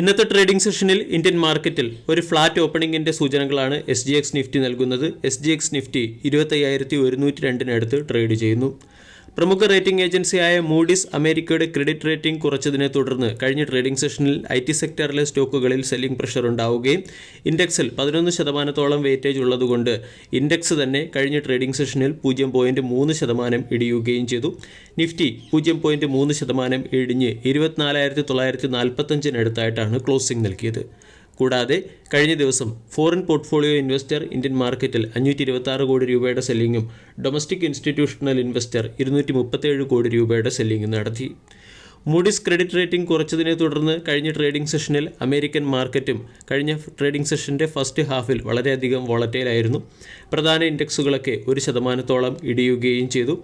ഇന്നത്തെ ട്രേഡിംഗ് സെഷനിൽ ഇന്ത്യൻ മാർക്കറ്റിൽ ഒരു ഫ്ലാറ്റ് ഓപ്പണിംഗിന്റെ സൂചനകളാണ് എസ് ജി എക്സ് നിഫ്റ്റി നൽകുന്നത്. എസ് ജി എക്സ് നിഫ്റ്റി ഇരുപത്തയ്യായിരത്തി ഒരുന്നൂറ്റി രണ്ടിനടുത്ത് ട്രേഡ് ചെയ്യുന്നു. പ്രമുഖ റേറ്റിംഗ് ഏജൻസിയായ മൂഡിസ് അമേരിക്കയുടെ ക്രെഡിറ്റ് റേറ്റിംഗ് കുറച്ചതിനെ തുടർന്ന് കഴിഞ്ഞ ട്രേഡിംഗ് സെഷനിൽ ഐ ടി സെക്ടറിലെ സ്റ്റോക്കുകളിൽ സെല്ലിംഗ് പ്രഷർ ഉണ്ടാവുകയും ഇൻഡെക്സിൽ പതിനൊന്ന് ശതമാനത്തോളം വെയിറ്റേജ് ഉള്ളതുകൊണ്ട് ഇൻഡെക്സ് തന്നെ കഴിഞ്ഞ ട്രേഡിംഗ് സെഷനിൽ പൂജ്യം പോയിന്റ് മൂന്ന് ശതമാനം ഇടിയുകയും ചെയ്തു. നിഫ്റ്റി പൂജ്യം പോയിന്റ് മൂന്ന് ശതമാനം ഇടിഞ്ഞ് ഇരുപത്തിനാലായിരത്തി തൊള്ളായിരത്തി നാൽപ്പത്തഞ്ചിനടുത്തായിട്ടാണ് ക്ലോസിംഗ് നൽകിയത്. കൂടാതെ കഴിഞ്ഞ ദിവസം ഫോറിൻ പോർട്ട്ഫോളിയോ ഇൻവെസ്റ്റർ ഇന്ത്യൻ മാർക്കറ്റിൽ അഞ്ഞൂറ്റി ഇരുപത്തി കോടി രൂപയുടെ സെല്ലിങ്ങും ഡൊമസ്റ്റിക് ഇൻസ്റ്റിറ്റ്യൂഷണൽ ഇൻവെസ്റ്റർ ഇരുന്നൂറ്റി മുപ്പത്തേഴ് കോടി രൂപയുടെ സെല്ലിങ്ങും നടത്തി. മൂഡീസ് ക്രെഡിറ്റ് റേറ്റിംഗ് കുറച്ചതിനെ തുടർന്ന് കഴിഞ്ഞ ട്രേഡിംഗ് സെഷനിൽ അമേരിക്കൻ മാർക്കറ്റും കഴിഞ്ഞ ട്രേഡിംഗ് സെഷന്റെ ഫസ്റ്റ് ഹാഫിൽ വളരെയധികം വോളറ്റൈലായിരുന്നു. പ്രധാന ഇൻഡെക്സുകളൊക്കെ ഒരു ശതമാനത്തോളം ഇടിയുകയും ചെയ്തു.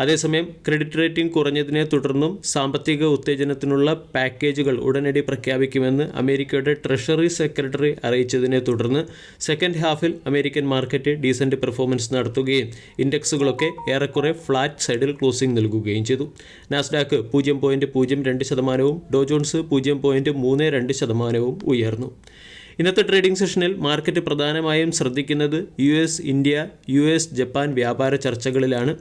അതേസമയം ക്രെഡിറ്റ് റേറ്റിംഗ് കുറഞ്ഞതിനെ തുടർന്നും സാമ്പത്തിക ഉത്തേജനത്തിനുള്ള പാക്കേജുകൾ ഉടനടി പ്രഖ്യാപിക്കുമെന്ന് അമേരിക്കയുടെ ട്രഷറി സെക്രട്ടറി അറിയിച്ചതിനെ തുടർന്ന് സെക്കൻഡ് ഹാഫിൽ അമേരിക്കൻ മാർക്കറ്റ് ഡീസന്റ് പെർഫോമൻസ് നടത്തുകയും ഇൻഡെക്സുകളൊക്കെ ഏറെക്കുറെ ഫ്ലാറ്റ് സൈഡിൽ ക്ലോസിംഗ് നൽകുകയും ചെയ്തു. നാസ്ഡാക്ക് പൂജ്യം പോയിന്റ് പൂജ്യം രണ്ട് ശതമാനവും ഡോജോൺസ് പൂജ്യം പോയിന്റ് മൂന്ന് രണ്ട് ശതമാനവും ഉയർന്നു. ഇന്നത്തെ ട്രേഡിംഗ് സെഷനിൽ മാർക്കറ്റ് പ്രധാനമായും ശ്രദ്ധിക്കുന്നത് U S India U S Japan വ്യാപാര ചർച്ചകളിലാണ്.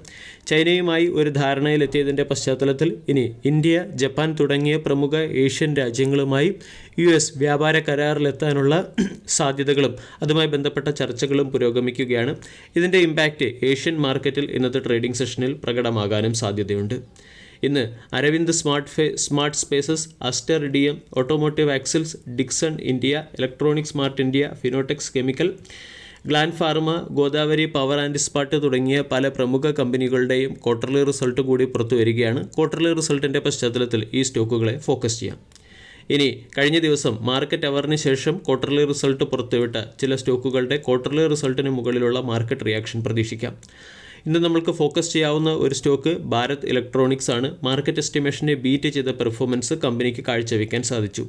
ചൈനയുമായി ഒരു ധാരണയിലെത്തിയതിന്റെ പശ്ചാത്തലത്തിൽ ഇനി ഇന്ത്യ ജപ്പാൻ തുടങ്ങിയ പ്രമുഖ ഏഷ്യൻ രാജ്യങ്ങളുമായി യു എസ് വ്യാപാര കരാറിലെത്താനുള്ള സാധ്യതകളും അതുമായി ബന്ധപ്പെട്ട ചർച്ചകളും പുരോഗമിക്കുകയാണ്. ഇതിന്റെ ഇമ്പാക്റ്റ് ഏഷ്യൻ മാർക്കറ്റിൽ ഇന്നത്തെ ട്രേഡിംഗ് സെഷനിൽ പ്രകടമാകാനും സാധ്യതയുണ്ട്. ഇന്ന് അരവിന്ദ് സ്മാർട്ട് ഫേ smart spaces Aster D M automotive axles Dixon India electronic smart India Fineotex chemical Gland pharma Godavari power and Ispat തുടങ്ങിയ പല പ്രമുഖ കമ്പനികളുടെയും ക്വാർട്ടർലി റിസൾട്ട് കൂടി പുറത്തു വരികയാണ്. ക്വാർട്ടർലി റിസൾട്ടിന്റെ പശ്ചാത്തലത്തിൽ ഈ സ്റ്റോക്കുകളെ ഫോക്കസ് ചെയ്യാം. ഇനി കഴിഞ്ഞ ദിവസം മാർക്കറ്റ് അവറിന് ശേഷം ക്വാർട്ടർലി റിസൾട്ട് പുറത്തുവിട്ട ചില സ്റ്റോക്കുകളുടെ ക്വാർട്ടർലി റിസൾട്ടിന് മുകളിലുള്ള മാർക്കറ്റ് റിയാക്ഷൻ പ്രതീക്ഷിക്കാം. ഇന്ന് നമ്മൾക്ക് ഫോക്കസ് ചെയ്യാവുന്ന ഒരു സ്റ്റോക്ക് ഭാരത് ഇലക്ട്രോണിക്സ് ആണ്. മാർക്കറ്റ് എസ്റ്റിമേഷനെ ബീറ്റ് ചെയ്ത പെർഫോമൻസ് കമ്പനിക്ക് കാഴ്ചവെക്കാൻ സാധിച്ചു.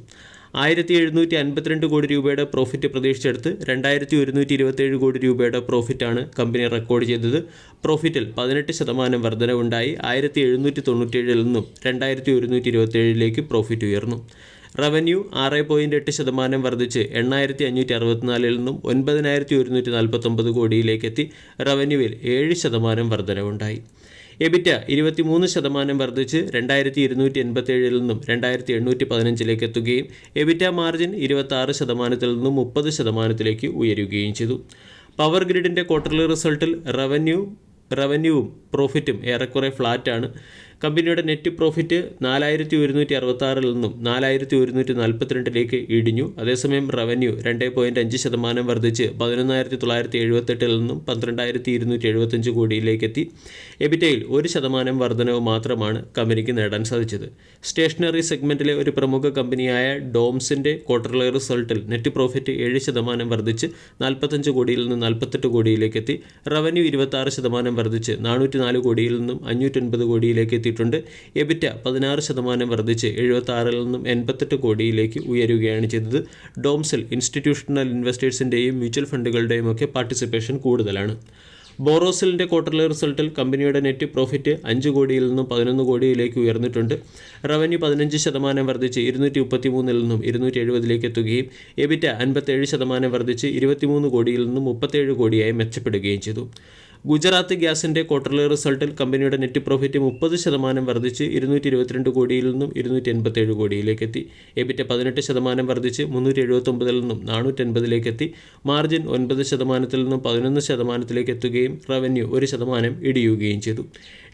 ആയിരത്തി എഴുന്നൂറ്റി അൻപത്തിരണ്ട് കോടി രൂപയുടെ പ്രോഫിറ്റ് പ്രതീക്ഷിച്ചെടുത്ത് രണ്ടായിരത്തി ഒരുന്നൂറ്റി ഇരുപത്തേഴ് കോടി രൂപയുടെ പ്രോഫിറ്റാണ് കമ്പനി റെക്കോർഡ് ചെയ്തത്. പ്രോഫിറ്റിൽ പതിനെട്ട് ശതമാനം വർധനവുണ്ടായി. ആയിരത്തി എഴുന്നൂറ്റി തൊണ്ണൂറ്റേഴിൽ നിന്നും രണ്ടായിരത്തി ഒരുന്നൂറ്റി ഇരുപത്തേഴിലേക്ക് പ്രോഫിറ്റ് ഉയർന്നു. റവന്യൂ ആറ് പോയിന്റ് എട്ട് ശതമാനം വർദ്ധിച്ച് എണ്ണായിരത്തി അഞ്ഞൂറ്റി അറുപത്തിനാലിൽ നിന്നും ഒൻപതിനായിരത്തി ഒരുന്നൂറ്റി നാൽപ്പത്തൊമ്പത് കോടിയിലേക്ക് എത്തി റവന്യൂവിൽ ഏഴ് ശതമാനം വർധനവുണ്ടായി. എബിറ്റ ഇരുപത്തിമൂന്ന് ശതമാനം വർദ്ധിച്ച് രണ്ടായിരത്തി ഇരുന്നൂറ്റി എൺപത്തേഴിൽ നിന്നും രണ്ടായിരത്തി എണ്ണൂറ്റി പതിനഞ്ചിലേക്ക് എത്തുകയും എബിറ്റ മാർജിൻ ഇരുപത്തി ശതമാനത്തിൽ നിന്നും മുപ്പത് ശതമാനത്തിലേക്ക് ഉയരുകയും ചെയ്തു. പവർ ഗ്രിഡിന്റെ ക്വാർട്ടർലി റിസൾട്ടിൽ റവന്യൂ റവന്യൂവും പ്രോഫിറ്റും ഏറെക്കുറെ ഫ്ലാറ്റാണ് കമ്പനിയുടെ നെറ്റ് പ്രോഫിറ്റ് നാലായിരത്തി ഒരുന്നൂറ്റി അറുപത്താറിൽ നിന്നും നാലായിരത്തി ഒരുന്നൂറ്റി നാൽപ്പത്തിരണ്ടിലേക്ക് ഇടിഞ്ഞു. അതേസമയം റവന്യൂ രണ്ട് പോയിന്റ് അഞ്ച് ശതമാനം വർദ്ധിച്ച് പതിനൊന്നായിരത്തി തൊള്ളായിരത്തി എഴുപത്തെട്ടിൽ നിന്നും പന്ത്രണ്ടായിരത്തി ഇരുന്നൂറ്റി എഴുപത്തഞ്ച് കോടിയിലേക്ക് എത്തി എബിറ്റയിൽ ഒരു ശതമാനം വർധനവ് മാത്രമാണ് കമ്പനിക്ക് നേടാൻ സാധിച്ചത്. സ്റ്റേഷനറി സെഗ്മെന്റിലെ ഒരു പ്രമുഖ കമ്പനിയായ ഡോംസിന്റെ ക്വാർട്ടർലി റിസൾട്ടിൽ നെറ്റ് പ്രോഫിറ്റ് ഏഴ് ശതമാനം വർദ്ധിച്ച് നാൽപ്പത്തഞ്ച് കോടിയിൽ നിന്ന് നാൽപ്പത്തെട്ട് കോടിയിലേക്ക് എത്തി റവന്യൂ ഇരുപത്താറ് ശതമാനം വർദ്ധിച്ച് നാനൂറ്റി നാല് കോടിയിൽ നിന്നും അഞ്ഞൂറ്റൊൻപത് കോടിയിലേക്ക് എത്തിയിട്ടുണ്ട് എബിറ്റ പതിനാറ് ശതമാനം വർദ്ധിച്ച് എഴുപത്തി ആറിൽ നിന്നും എൺപത്തെട്ട് കോടിയിലേക്ക് ഉയരുകയാണ് ചെയ്തത്. ഡോംസിൽ ഇൻസ്റ്റിറ്റ്യൂഷണൽ ഇൻവെസ്റ്റേഴ്സിന്റെയും മ്യൂച്വൽ ഫണ്ടുകളുടെയും ഒക്കെ പാർട്ടിസിപ്പേഷൻ കൂടുതലാണ്. ബോറോസിലിന്റെ ക്വാർട്ടർലി റിസൾട്ടിൽ കമ്പനിയുടെ നെറ്റ് പ്രോഫിറ്റ് അഞ്ച് കോടിയിൽ നിന്നും പതിനൊന്ന് കോടിയിലേക്ക് ഉയർന്നിട്ടുണ്ട്. റവന്യൂ പതിനഞ്ച് ശതമാനം വർദ്ധിച്ച് ഇരുന്നൂറ്റി മുപ്പത്തി മൂന്നിൽ നിന്നും ഇരുന്നൂറ്റി എഴുപതിലേക്ക് എത്തുകയും എബിറ്റ അൻപത്തേഴ് ശതമാനം വർദ്ധിച്ച് ഇരുപത്തിമൂന്ന് കോടിയിൽ നിന്നും മുപ്പത്തേഴ് കോടിയായി മെച്ചപ്പെടുകയും ചെയ്തു. ഗുജറാത്ത് ഗ്യാസിന്റെ ക്വാർട്ടർലി റിസൾട്ടിൽ കമ്പനിയുടെ നെറ്റ് പ്രോഫിറ്റ് മുപ്പത് ശതമാനം വർദ്ധിച്ച് ഇരുന്നൂറ്റി ഇരുപത്തിരണ്ട് കോടിയിൽ നിന്നും ഇരുന്നൂറ്റി എൺപത്തേഴ് കോടിയിലേക്ക് എത്തി എബിറ്റ പതിനെട്ട് ശതമാനം വർദ്ധിച്ച് മുന്നൂറ്റി എഴുപത്തൊമ്പതിൽ നിന്നും നാനൂറ്റി എൺപതിലേക്ക് എത്തി മാർജിൻ ഒൻപത് ശതമാനത്തിൽ നിന്നും പതിനൊന്ന് ശതമാനത്തിലേക്ക് എത്തുകയും റവന്യൂ ഒരു ശതമാനം ഇടിയുകയും ചെയ്തു.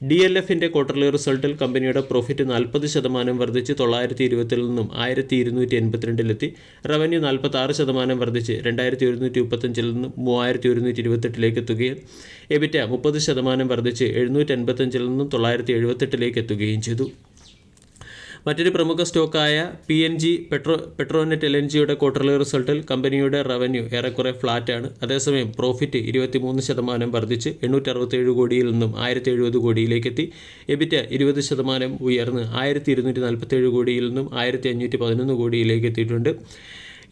ഡി എൽ എഫിന്റെ ക്വാർട്ടർലി റിസൾട്ടിൽ കമ്പനിയുടെ പ്രോഫിറ്റ് നാൽപ്പത് ശതമാനം വർദ്ധിച്ച് തൊള്ളായിരത്തി ഇരുപത്തിൽ നിന്നും ആയിരത്തി ഇരുന്നൂറ്റി എൺപത്തിരണ്ടിലെത്തി റവന്യൂ നാൽപ്പത്തി ആറ് ശതമാനം വർദ്ധിച്ച് രണ്ടായിരത്തി ഒരുന്നൂറ്റി മുപ്പത്തഞ്ചിൽ നിന്നും മൂവായിരത്തി ഒരുന്നൂറ്റി ഇരുപത്തെട്ടിലേക്ക് എത്തുകയും എബിറ്റ മുപ്പത് ശതമാനം വർദ്ധിച്ച് എഴുന്നൂറ്റി അൻപത്തഞ്ചിൽ നിന്നും തൊള്ളായിരത്തി എഴുപത്തെട്ടിലേക്ക് എത്തുകയും ചെയ്തു. മറ്റൊരു പ്രമുഖ സ്റ്റോക്കായ P N G petro Petronet L N ജിയുടെ ക്വാർട്ടർലി റിസൾട്ടിൽ കമ്പനിയുടെ റവന്യൂ ഏറെക്കുറെ ഫ്ലാറ്റാണ് അതേസമയം പ്രോഫിറ്റ് ഇരുപത്തിമൂന്ന് ശതമാനം വർദ്ധിച്ച് എണ്ണൂറ്റി അറുപത്തേഴ് കോടിയിൽ നിന്നും ആയിരത്തി എഴുപത് കോടിയിലേക്ക് എത്തി. എബിറ്റ ഇരുപത് ശതമാനം ഉയർന്ന് ആയിരത്തി ഇരുന്നൂറ്റി നാൽപ്പത്തേഴ് കോടിയിൽ നിന്നും ആയിരത്തി അഞ്ഞൂറ്റി പതിനൊന്ന് കോടിയിലേക്ക് എത്തിയിട്ടുണ്ട്.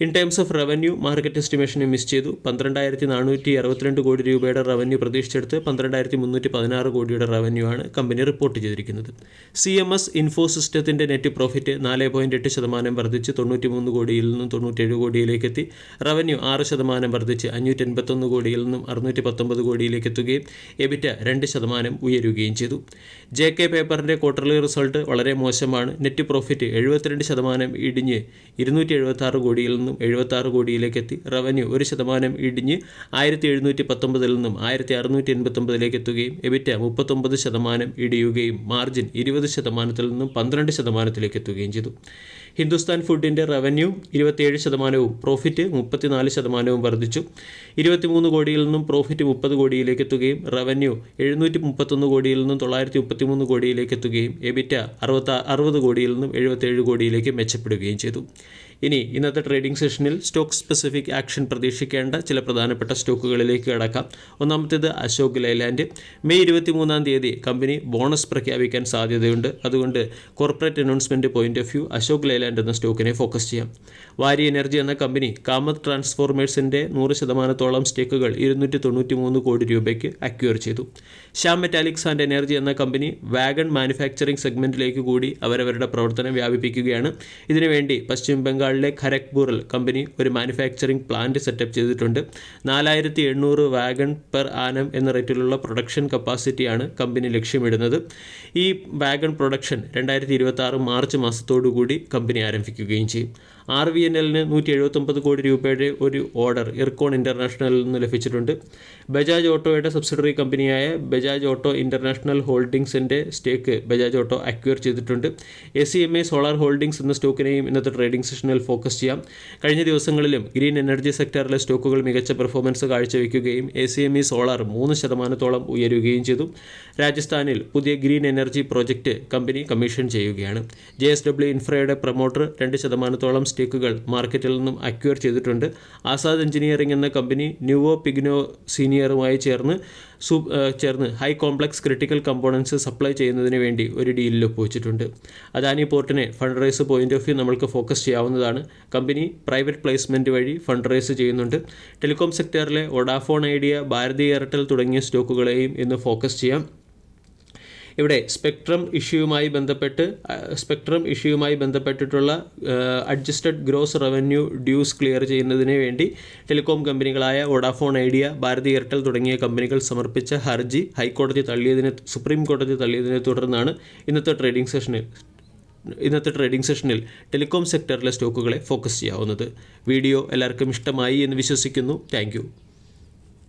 In terms of revenue market എസ്റ്റിമേഷനെ miss ചെയ്തു. പന്ത്രണ്ടായിരത്തി നാനൂറ്റി അറുപത്തിരണ്ട് കോടി രൂപയുടെ റവന്യൂ പ്രതീക്ഷിച്ചെടുത്ത് പന്ത്രണ്ടായിരത്തി മുന്നൂറ്റി പതിനാറ് കോടിയുടെ റവന്യൂ ആണ് കമ്പനി റിപ്പോർട്ട് ചെയ്തിരിക്കുന്നത്. സി എം എസ് ഇൻഫോ സിസ്റ്റത്തിന്റെ നെറ്റ് പ്രോഫിറ്റ് നാല് പോയിന്റ് എട്ട് ശതമാനം വർദ്ധിച്ച് തൊണ്ണൂറ്റി മൂന്ന് കോടിയിൽ നിന്നും തൊണ്ണൂറ്റേഴ് കോടിയിലേക്ക് എത്തി. റവന്യൂ ആറ് ശതമാനം വർദ്ധിച്ച് അഞ്ഞൂറ്റി എൺപത്തൊന്ന് കോടിയിൽ നിന്നും അറുന്നൂറ്റി പത്തൊമ്പത് കോടിയിലേക്ക് എത്തുകയും എബിറ്റ രണ്ട് ശതമാനം ഉയരുകയും ചെയ്തു. ജെ കെ പേപ്പറിന്റെ ക്വാർട്ടർലി റിസൾട്ട് വളരെ മോശമാണ്. നെറ്റ് പ്രോഫിറ്റ് എഴുപത്തിരണ്ട് ശതമാനം ഇടിഞ്ഞ് ഇരുന്നൂറ്റി എഴുപത്തി ആറ് കോടിയിൽ എഴുപത്തി ആറ് കോടിയിലേക്ക് എത്തി റവന്യൂ ഒരു ശതമാനം ഇടിഞ്ഞ് ആയിരത്തി എഴുന്നൂറ്റി പത്തൊമ്പതിൽ നിന്നും ആയിരത്തി അറുന്നൂറ്റി എൺപത്തൊമ്പതിലേക്ക് എത്തുകയും എബിറ്റ മുപ്പത്തൊമ്പത് ശതമാനം ഇടിയുകയും മാർജിൻ ഇരുപത് ശതമാനത്തിൽ നിന്നും പന്ത്രണ്ട് ശതമാനത്തിലേക്ക് എത്തുകയും ചെയ്തു. ഹിന്ദുസ്ഥാൻ ഫുഡിന്റെ റവന്യൂ ഇരുപത്തിയേഴ് ശതമാനവും പ്രോഫിറ്റ് മുപ്പത്തിനാല് ശതമാനവും വർദ്ധിച്ചു. ഇരുപത്തിമൂന്ന് കോടിയിൽ നിന്നും പ്രോഫിറ്റ് മുപ്പത് കോടിയിലേക്ക് എത്തുകയും റവന്യൂ എഴുന്നൂറ്റി മുപ്പത്തൊന്ന് കോടിയിൽ നിന്നും തൊള്ളായിരത്തി മുപ്പത്തിമൂന്ന് കോടിയിലേക്ക് എത്തുകയും എബിറ്റ അറുപത്തി അറുപത് കോടിയിൽ നിന്നും എഴുപത്തേഴ് കോടിയിലേക്ക് മെച്ചപ്പെടുകയും ചെയ്തു. ഇനി ഇന്നത്തെ ട്രേഡിംഗ് സെഷനിൽ സ്റ്റോക്ക് സ്പെസിഫിക് ആക്ഷൻ പ്രതീക്ഷിക്കേണ്ട ചില പ്രധാനപ്പെട്ട സ്റ്റോക്കുകളിലേക്ക് കടക്കാം. ഒന്നാമത്തേത് അശോക് ലൈലാൻഡ്. മെയ് ഇരുപത്തി മൂന്നാം തീയതി കമ്പനി ബോണസ് പ്രഖ്യാപിക്കാൻ സാധ്യതയുണ്ട്. അതുകൊണ്ട് corporate announcement point of view Ashok Leyland എന്ന സ്റ്റോക്കിനെ ഫോക്കസ് ചെയ്യാം. വാരി എനർജി എന്ന കമ്പനി കാമത് ട്രാൻസ്ഫോർമേഴ്സിന്റെ നൂറ് ശതമാനത്തോളം സ്റ്റേക്കുകൾ ഇരുന്നൂറ്റി തൊണ്ണൂറ്റി മൂന്ന് കോടി രൂപയ്ക്ക് അക്യൂർ ചെയ്തു. ശ്യാം മെറ്റാലിക്സ് ആൻഡ് എനർജി എന്ന കമ്പനി വാഗൺ മാനുഫാക്ചറിംഗ് സെഗ്മെന്റിലേക്ക് കൂടി അവരവരുടെ പ്രവർത്തനം വ്യാപിപ്പിക്കുകയാണ്. ഇതിനുവേണ്ടി പശ്ചിമ ബംഗാളിലെ ഖരഗ്പൂറിൽ കമ്പനി ഒരു മാനുഫാക്ചറിംഗ് പ്ലാന്റ് സെറ്റപ്പ് ചെയ്തിട്ടുണ്ട്. നാലായിരത്തി എണ്ണൂറ് വാഗൺ പെർ ആനം എന്ന റേറ്റിലുള്ള പ്രൊഡക്ഷൻ കപ്പാസിറ്റിയാണ് കമ്പനി ലക്ഷ്യമിടുന്നത്. ഈ വാഗൺ പ്രൊഡക്ഷൻ രണ്ടായിരത്തി ഇരുപത്തി മാർച്ച് മാസത്തോടു കൂടി കമ്പനി ആരംഭിക്കുകയും ചെയ്യും. ആർ വി എൻ എല്ലിന് നൂറ്റി എഴുപത്തൊമ്പത് കോടി രൂപയുടെ ഒരു ഓർഡർ ഇർക്കോൺ ഇന്റർനാഷണലിൽ നിന്ന് ലഭിച്ചിട്ടുണ്ട്. ബജാജ് ഓട്ടോയുടെ സബ്സിഡറി കമ്പനിയായ ബജാജ് ഓട്ടോ ഇന്റർനാഷണൽ ഹോൾഡിംഗ്സിന്റെ സ്റ്റേക്ക് ബജാജ് ഓട്ടോ അക്വയർ ചെയ്തിട്ടുണ്ട്. A C M A solar holdings എന്ന സ്റ്റോക്കിനെയും ഇന്നത്തെ ട്രേഡിംഗ് സെഷനിൽ ഫോക്കസ് ചെയ്യാം. കഴിഞ്ഞ ദിവസങ്ങളിലും ഗ്രീൻ എനർജി സെക്ടറിലെ സ്റ്റോക്കുകൾ മികച്ച performance കാഴ്ചവെക്കുകയും A C M E solar മൂന്ന് ശതമാനത്തോളം ഉയരുകയും ചെയ്തു. രാജസ്ഥാനിൽ പുതിയ green energy project company commission ചെയ്യുകയാണ്. ജെ എസ് ഡബ്ല്യു ഇൻഫ്രയുടെ പ്രൊമോട്ടർ രണ്ട് ശതമാനത്തോളം സ്റ്റേക്കുകൾ മാർക്കറ്റിൽ നിന്നും അക്വയർ ചെയ്തിട്ടുണ്ട്. ആസാദ് എഞ്ചിനീയറിംഗ് എന്ന കമ്പനി ന്യൂവോ പിഗ്നോ സീനിയറുമായി ചേർന്ന് സു ചേർന്ന് high complex critical components supply ചെയ്യുന്നതിന് വേണ്ടി ഒരു ഡീലിൽ ഒപ്പുവെച്ചിട്ടുണ്ട്. Adani പോർട്ടിനെ fund raise point of view നമ്മൾക്ക് ഫോക്കസ് ചെയ്യാവുന്നതാണ്. കമ്പനി പ്രൈവറ്റ് പ്ലേസ്മെന്റ് വഴി ഫണ്ട് റൈസ് ചെയ്യുന്നുണ്ട്. ടെലികോം സെക്ടറിലെ വൊഡാഫോൺ ഐഡിയ ഭാരതി എയർടെൽ തുടങ്ങിയ സ്റ്റോക്കുകളെയും ഇന്ന് ഫോക്കസ് ചെയ്യാം. ഇവിടെ സ്പെക്ട്രം ഇഷ്യൂവുമായി ബന്ധപ്പെട്ട് സ്പെക്ട്രം ഇഷ്യൂവുമായി ബന്ധപ്പെട്ടിട്ടുള്ള adjusted gross revenue dues clear ചെയ്യുന്നതിന് വേണ്ടി ടെലികോം കമ്പനികളായ വോഡാഫോൺ ഐഡിയ ഭാരതി എയർടെൽ തുടങ്ങിയ കമ്പനികൾ സമർപ്പിച്ച ഹർജി ഹൈക്കോടതി തള്ളിയതിനെ സുപ്രീം കോടതി തള്ളിയതിനെ തുടർന്നാണ് ഇന്നത്തെ ട്രേഡിംഗ് സെഷനിൽ ഇന്നത്തെ ട്രേഡിംഗ് സെഷനിൽ ടെലികോം സെക്ടറിലെ സ്റ്റോക്കുകളെ ഫോക്കസ് ചെയ്യാവുന്നത്. വീഡിയോ എല്ലാവർക്കും ഇഷ്ടമായി എന്ന് വിശ്വസിക്കുന്നു. താങ്ക്